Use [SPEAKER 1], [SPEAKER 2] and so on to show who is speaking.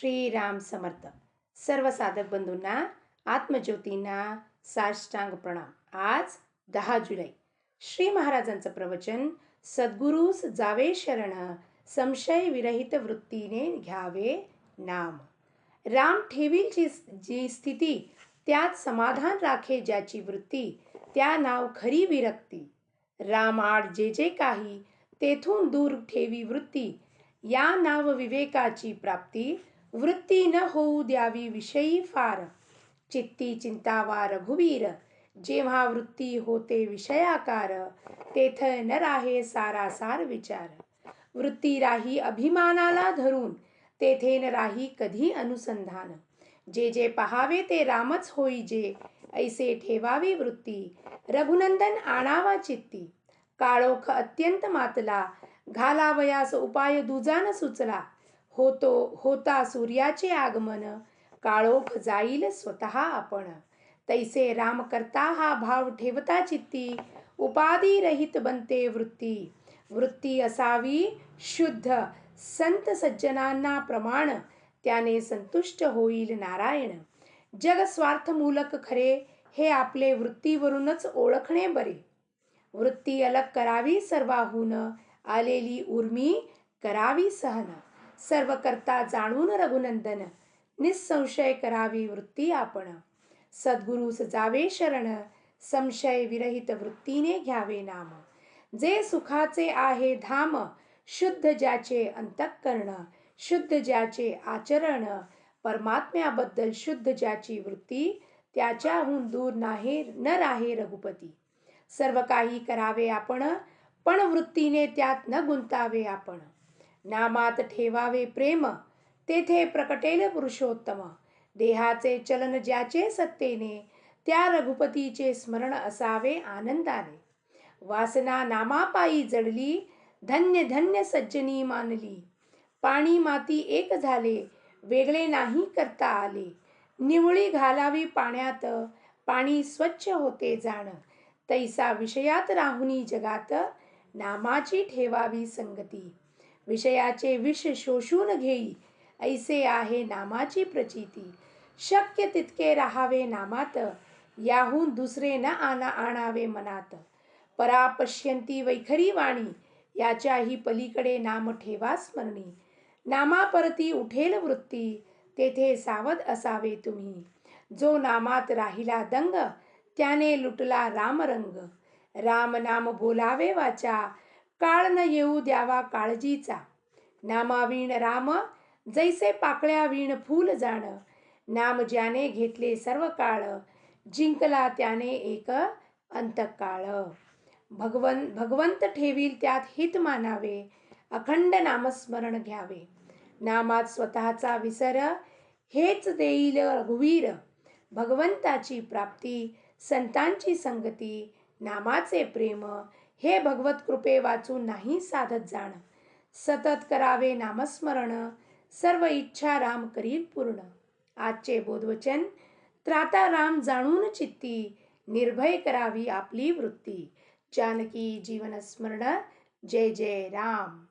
[SPEAKER 1] श्रीराम समर्थ. सर्व साधक बंधूंना आत्मज्योतींना साष्टांग प्रणाम. आज दहा जुलै. श्री महाराजांचं प्रवचन सद्गुरूस जावे शरण संशय विरहित वृत्तीने घ्यावे नाम. राम ठेवील जी जी स्थिती त्यात समाधान राखे ज्याची वृत्ती त्या नाव खरी विरक्ती. रामाड जे जे काही तेथून दूर ठेवी वृत्ती या नाव विवेकाची प्राप्ती वृत्ती न होऊ द्यावी विषयी फार चित्ती चिंतावा रघुवीर जेव्हा वृत्ती होते विषयाकार तेथ न राहे सारासार विचार वृत्ती राही अभिमानाला धरून तेथे न राही कधी अनुसंधान जे जे पहावे ते रामच होई जे ऐसे ठेवावी वृत्ती रघुनंदन आणावा चित्ती काळोख अत्यंत मातला घालावयास उपाय दुजान सुचला होतो होता सूर्याचे आगमन. काळोख जाईल स्वतः आपण. तैसे राम करता हा भाव ठेवता चित्ती. उपाधी रहित बनते वृत्ती. वृत्ती असावी शुद्ध. संत सज्जनांना प्रमाण. त्याने संतुष्ट होईल नारायण. जग स्वार्थमूलक खरे हे आपले वृत्तीवरूनच ओळखणे बरे. वृत्ती अलग करावी सर्वाहून. आलेली उर्मी करावी सहना. सर्व करता जाणून रघुनंदन निसंशय करावी वृत्ती आपण. सद्गुरू जावे शरण संशय विरहित वृत्तीने घ्यावे नाम. जे सुखाचे आहे धाम शुद्ध ज्याचे अंतःकरण शुद्ध ज्याचे आचरण परमात्म्याबद्दल शुद्ध ज्याची वृत्ती त्याच्याहून दूर नाही न राहे रघुपती. सर्व काही करावे आपण पण वृत्तीने त्यात न गुंतावे आपण. नामात ठेवावे प्रेम तेथे प्रकटेल पुरुषोत्तम. देहाचे चलन ज्याचे सत्तेने त्या रघुपतीचे स्मरण असावे आनंदाने. वासना नामापायी जडली धन्य धन्य सज्जनी मानली. पाणी माती एक झाले वेगळे नाही करता आले. निवळी घालावी पाण्यात पाणी स्वच्छ होते जाण. तैसा विषयात राहुनी जगात नामाची ठेवावी संगती. विषयाचे विष शोषून घेई. ऐसे आहे नामाची प्रचिती. शक्य तितके राहावे नामात. याहून दुसरे न आना आणावे मनात. परापश्यंती वैखरी वाणी. याच्याही पलीकडे नाम ठेवा स्मरणी. नामापरती उठेल वृत्ती. तेथे सावध असावे तुम्ही. जो नामात राहिला दंग त्याने लुटला रामरंग. राम नाम बोलावे वाचा. काळ न येऊ द्यावा काळजीचा. नामावीण राम जैसे पाकळ्या वीण फूल जाण. नाम ज्याने घेतले सर्व काळ जिंकला त्याने एक अंतकाळ. भगवन भगवंत ठेवील त्यात हित मानावे अखंड नामस्मरण घ्यावे. नामात स्वतःचा विसर हेच देईल रघुवीर. भगवंताची प्राप्ती संतांची संगती नामाचे प्रेम हे भगवत कृपे वाचून नाही साधत जाण. सतत करावे नामस्मरण सर्व इच्छा राम करील पूर्ण. आजचे बोधवचन त्राता राम जाणून चित्ती निर्भय करावी आपली वृत्ती. जानकी जीवन स्मरण जय जय राम.